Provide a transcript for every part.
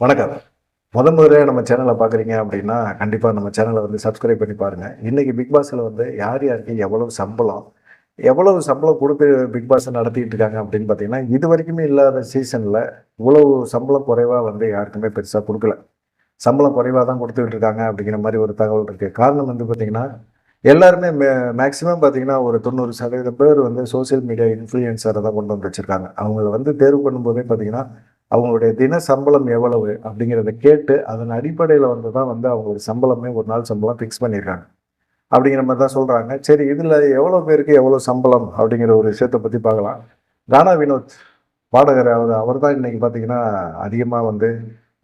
வணக்கம். முத முதல்ல நம்ம சேனலை பார்க்குறீங்க அப்படின்னா கண்டிப்பாக நம்ம சேனலை வந்து சப்ஸ்கிரைப் பண்ணி பாருங்கள் இன்றைக்கி பிக் பாஸில் வந்து யார் யாருக்கு எவ்வளவு சம்பளம் எவ்வளவு சம்பளம் கொடுத்து பிக் பாஸை நடத்திட்டு இருக்காங்க அப்படின்னு பார்த்தீங்கன்னா இது வரைக்குமே இல்லாத சீசனில் இவ்வளவு சம்பளம் குறைவாக வந்து யாருக்குமே பெருசாக கொடுக்கல. சம்பளம் குறைவாக தான் கொடுத்துக்கிட்டு இருக்காங்க அப்படிங்கிற மாதிரி ஒரு தகவல் இருக்குது காரணம் வந்து பார்த்திங்கன்னா எல்லாருமே மே மேக்ஸிமம் பார்த்தீங்கன்னா ஒரு தொண்ணூறு சதவீதம் பேர் வந்து சோஷியல் மீடியா இன்ஃப்ளூயன்சரை தான் கொண்டு வந்து வச்சுருக்காங்க. அவங்கள வந்து தேர்வு பண்ணும்போதே பார்த்தீங்கன்னா அவங்களுடைய தின சம்பளம் எவ்வளவு அப்படிங்கிறத கேட்டு அதன் அடிப்படையில் வந்து தான் வந்து அவங்களுடைய சம்பளமே ஒரு நாள் சம்பளம் ஃபிக்ஸ் பண்ணியிருக்காங்க அப்படிங்கிற மாதிரி தான் சொல்கிறாங்க சரி இதில் எவ்வளோ பேருக்கு எவ்வளோ சம்பளம் அப்படிங்கிற ஒரு விஷயத்தை பற்றி பார்க்கலாம். கானா வினோத் பாடகர் அவர் அவர் தான் இன்றைக்கி பார்த்தீங்கன்னா அதிகமாக வந்து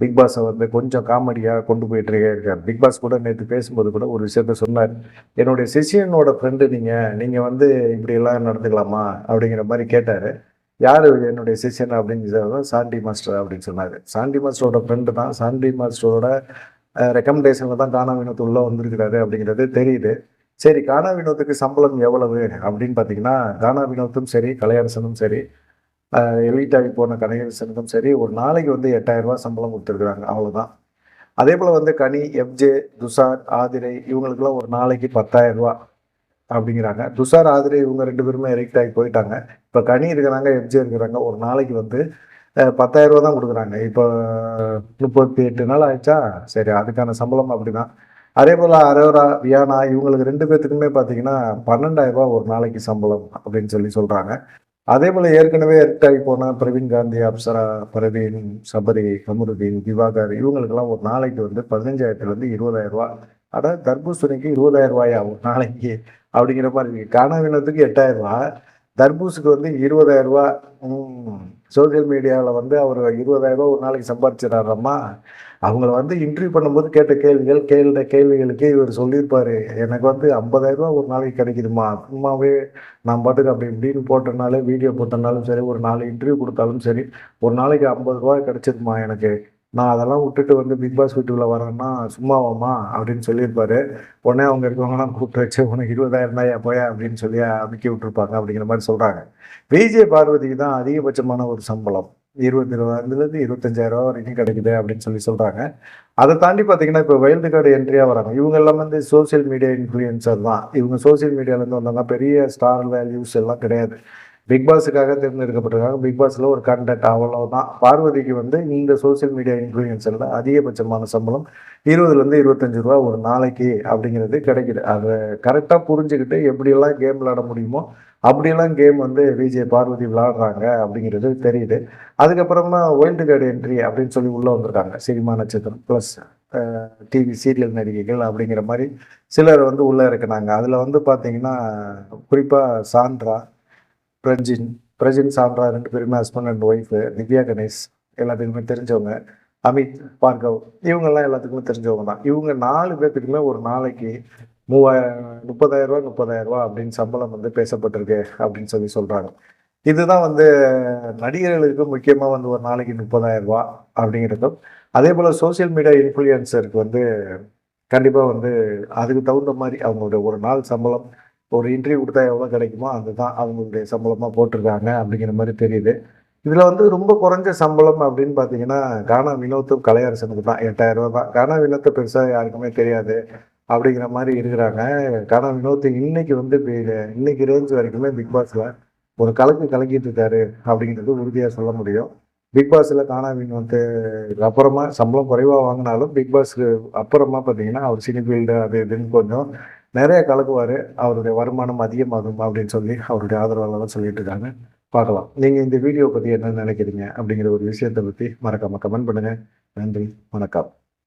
பிக் பாஸை வந்து கொஞ்சம் காமெடியாக கொண்டு போயிட்டு இருக்கார். பிக் பாஸ் கூட நேற்று பேசும்போது கூட ஒரு விஷயத்த சொன்னார். என்னுடைய சிஷியனோட ஃப்ரெண்டு நீங்கள் நீங்கள் வந்து இப்படியெல்லாம் நடந்துக்கலாமா? அப்படிங்கிற மாதிரி கேட்டார். யார் என்னுடைய சிஷியன் அப்படின்னு சாண்டி மாஸ்டர் அப்படின்னு சொன்னார். சாண்டி மாஸ்டரோட ஃப்ரெண்டு தான். சாண்டி மாஸ்டரோட ரெக்கமெண்டேஷனில் தான் கானா வினோத் உள்ளே வந்திருக்கிறாரு அப்படிங்கிறது தெரியுது. சரி கானா வினோத்துக்கு சம்பளம் எவ்வளவு அப்படின்னு பார்த்தீங்கன்னா கானா வினோத்தும் சரி கலையரசனும் சரி எலிட் போன கலையரசனுக்கும் சரி ஒரு நாளைக்கு வந்து எட்டாயிரரூபா சம்பளம் கொடுத்துருக்குறாங்க. அவ்வளோதான் அதே போல் வந்து கனி எஃப்ஜே துஷார் ஆதிரை இவங்களுக்குலாம் ஒரு நாளைக்கு பத்தாயிரரூபா அப்படிங்கிறாங்க. துஷார் ஆதிரை இவங்க ரெண்டு பேருமே எரெக்ட் ஆகி போயிட்டாங்க. இப்போ கனி இருக்கிறாங்க எஃப்ஜி இருக்கிறாங்க. ஒரு நாளைக்கு வந்து பத்தாயிரம் ரூபா தான் கொடுக்குறாங்க. இப்போ முப்பத்தி எட்டு நாள் ஆயிடுச்சா? சரி அதுக்கான சம்பளம் அப்படிதான். அதே போல் அரோரா வியானா இவங்களுக்கு ரெண்டு பேர்த்துக்குமே பார்த்தீங்கன்னா பன்னெண்டாயிரம் ரூபா ஒரு நாளைக்கு சம்பளம் அப்படின்னு சொல்லி சொல்கிறாங்க அதே போல் ஏற்கனவே எர்டாகி போன பிரவீன் காந்தி அப்சரா பிரவீன் சபரி கமருதீன் திவாகர் இவங்களுக்கெல்லாம் ஒரு நாளைக்கு வந்து பதினஞ்சாயிரத்துலேருந்து இருபதாயிரம் ரூபா அட தர்பூசணிக்கு இருபதாயிரம் ரூபாயாகும் ஒரு நாளைக்கு. அப்படிங்கிற மாதிரி இருக்கு. காணாவினத்துக்கு எட்டாயிரம் ரூபா. தர்பூஸுக்கு வந்து இருபதாயிரம் ரூபா. சோசியல் மீடியாவில் வந்து அவர் இருபதாயிரம் ரூபா ஒரு நாளைக்கு சம்பாதிச்சிடறாரம்மா அவங்கள வந்து இன்டர்வியூ பண்ணும்போது கேட்ட கேள்விகள் கேட்ட கேள்விகளுக்கே இவர் சொல்லியிருப்பார். எனக்கு வந்து ஐம்பதாயிரம் ரூபா ஒரு நாளைக்கு கிடைக்குதுமா சும்மாவே நான் பாட்டுக்கு அப்படி இப்படின்னு போட்டனாலே வீடியோ போட்டனாலும் சரி ஒரு நாலு இன்டர்வியூ கொடுத்தாலும் சரி ஒரு நாளைக்கு ஐம்பது ரூபா கிடைச்சிருமா எனக்கு. நான் அதெல்லாம் விட்டுட்டு வந்து பிக் பாஸ் வீட்டுக்குள்ள வரேன்னா சும்மாவாமா அப்படின்னு சொல்லியிருப்பாரு. உடனே அவங்க இருக்கவங்கலாம் கூப்பிட்டு வச்சு உனக்கு இருபதாயிரம் தான் போய? அப்படின்னு சொல்லி அமுக்கி விட்டுருப்பாங்க அப்படிங்கிற மாதிரி சொல்கிறாங்க விஜய் பார்வதிக்கு தான் அதிகபட்சமான ஒரு சம்பளம். இருபத்தி இருபதுலேருந்து இருபத்தஞ்சாயிரம் ரூபா வரைக்கும் கிடைக்குது அப்படின்னு சொல்லி சொல்கிறாங்க அதை தாண்டி பார்த்தீங்கன்னா இப்போ வைல்டு கார்டு என்ட்ரியாக வராங்க. இவங்க எல்லாம் வந்து சோசியல் மீடியா இன்ஃப்ளூயன்சர் தான். இவங்க சோசியல் மீடியாவிலேருந்து வந்தாங்க பெரிய ஸ்டார் வேல்யூஸ் எல்லாம் கிடையாது. பிக் பாஸுக்காக தேர்ந்தெடுக்கப்பட்டிருக்காங்க. பிக் பாஸில் ஒரு கண்டென்ட் அவ்வளவுதான். பார்வதிக்கு வந்து இந்த சோசியல் மீடியா இன்ஃப்ளூயன்சரில் அதிகபட்சமான சம்பளம் இருபதுலேருந்து இருபத்தஞ்சு ரூபா ஒரு நாளைக்கு அப்படிங்கிறது கிடைக்கிது. அதை கரெக்டாக புரிஞ்சுக்கிட்டு எப்படியெல்லாம் கேம் விளாட முடியுமோ அப்படியெல்லாம் கேம் வந்து விஜய் பார்வதி விளாடுறாங்க அப்படிங்கிறது தெரியுது. அதுக்கப்புறமா ஒயில்டு கார்டு என்ட்ரி அப்படின்னு சொல்லி உள்ளே வந்திருக்காங்க. சினிமா நட்சத்திரம் ப்ளஸ் டிவி சீரியல் நடிகைகள் அப்படிங்கிற மாதிரி சிலர் வந்து உள்ளே இருக்கிறாங்க. அதில் வந்து பார்த்திங்கன்னா குறிப்பாக சாண்ட்ரா பிரஜின் பிரஜின் சாம்ரா ரெண்டு பேருமே husband and wife Divya Ganesh எல்லாத்துக்குமே தெரிஞ்சவங்க. அமித் பார்கவ் இவங்கெல்லாம் எல்லாத்துக்குமே தெரிஞ்சவங்க தான். இவங்க நாலு பேர்த்துக்குமே ஒரு நாளைக்கு மூவாயிரம் முப்பதாயிரம் ரூபா முப்பதாயிரம் ரூபா அப்படின்னு சம்பளம் வந்து பேசப்பட்டிருக்கு அப்படின்னு சொல்லி சொல்கிறாங்க இதுதான் வந்து நடிகர்களுக்கு முக்கியமாக வந்து ஒரு நாளைக்கு முப்பதாயிரம் ரூபா அப்படிங்கிறதும் அதே போல் சோசியல் மீடியா இன்ஃப்ளூயன்சருக்கு வந்து கண்டிப்பாக வந்து அதுக்கு தகுந்த மாதிரி அவங்களுடைய ஒரு நாள் சம்பளம் ஒரு இன்டர்வியூ கொடுத்தா எவ்வளோ கிடைக்குமோ அதுதான் அவங்களுடைய சம்பளமாக போட்டிருக்காங்க அப்படிங்கிற மாதிரி தெரியுது. இதில் வந்து ரொம்ப குறைஞ்ச சம்பளம் அப்படின்னு பார்த்தீங்கன்னா கானா வினோத்தும் கலையரசனுக்கு தான். எட்டாயிரம் ரூபா தான். கானா வினோத்தை பெருசாக யாருக்குமே தெரியாது அப்படிங்கிற மாதிரி இருக்கிறாங்க. கானா வினோத் இன்னைக்கு வந்து இன்னைக்கு ரேஞ்ச் வரைக்குமே பிக் பாஸில் ஒரு கலக்கு கலக்கிட்டு இருக்காரு அப்படிங்கிறது உறுதியாக சொல்ல முடியும். பிக் பாஸில் கானா வினோத்து அப்புறமா சம்பளம் குறைவாக வாங்கினாலும் பிக் பாஸ்க்கு அப்புறமா பார்த்தீங்கன்னா அவர் சினி ஃபீல்டு அது இதுன்னு கொஞ்சம் நிறைய கலக்குவார். அவருடைய வருமானம் அதிகமாகும் அப்படின்னு சொல்லி அவருடைய ஆதரவாளர் சொல்லிட்டு இருக்காங்க. பார்க்கலாம். நீங்கள் இந்த வீடியோ பற்றி என்ன நினைக்கிறீங்க அப்படிங்கிற ஒரு விஷயத்தை பற்றி மறக்காமல் கமெண்ட் பண்ணுங்கள் நன்றி. வணக்கம்.